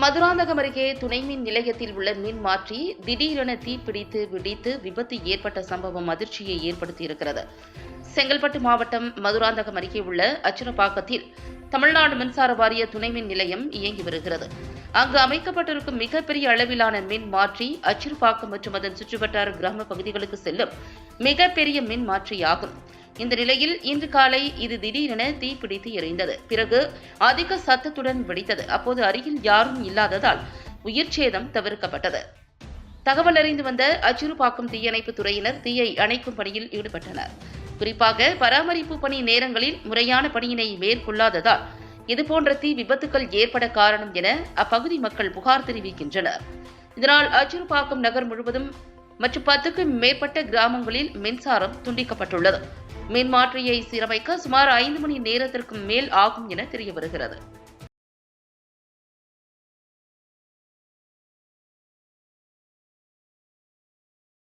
மதுராந்தகம் அருகே துணை மின் நிலையத்தில் உள்ள மின் மாற்றி திடீரென தீப்பிடித்து வெடித்து விபத்து ஏற்பட்ட சம்பவம் அதிர்ச்சியை ஏற்படுத்தியிருக்கிறது. செங்கல்பட்டு மாவட்டம் மதுராந்தகம் அருகே உள்ள அச்சுரப்பாக்கத்தில் தமிழ்நாடு மின்சார வாரிய துணை மின் நிலையம் இயங்கி வருகிறது. அங்கு அமைக்கப்பட்டிருக்கும் மிகப்பெரிய அளவிலான மின் மாற்றி அச்சிறுபாக்கம் மற்றும் அதன் சுற்றுவட்டார கிராம பகுதிகளுக்கு செல்லும் மிகப்பெரிய மின் மாற்றியாகும். இந்த நிலையில் இன்று காலை இது திடீரென தீப்பிடித்து எரிந்தது. பிறகு அதிக சத்தத்துடன் வெடித்தது. அப்போது அருகில் யாரும் இல்லாததால் உயிர் சேதம் தவிர்க்கப்பட்டது. தகவல் அறிந்து வந்த அச்சுறுப்பாக்கம் தீயணைப்பு துறையினர் தீயை அணைக்கும் பணியில் ஈடுபட்டனர். குறிப்பாக பராமரிப்பு பணி நேரங்களில் முறையான பணியினை மேற்கொள்ளாததால் இதுபோன்ற தீ விபத்துக்கள் ஏற்பட காரணம் என அப்பகுதி மக்கள் புகார் தெரிவிக்கின்றனர். இதனால் அச்சுறுப்பாக்கம் நகர் முழுவதும் மற்றும் பத்துக்கும் மேற்பட்ட கிராமங்களில் மின்சாரம் துண்டிக்கப்பட்டுள்ளது. மின்மாற்றியை சீரமைக்க சுமார் ஐந்து மணி நேரத்திற்கும் மேல் ஆகும் என தெரிய வருகிறது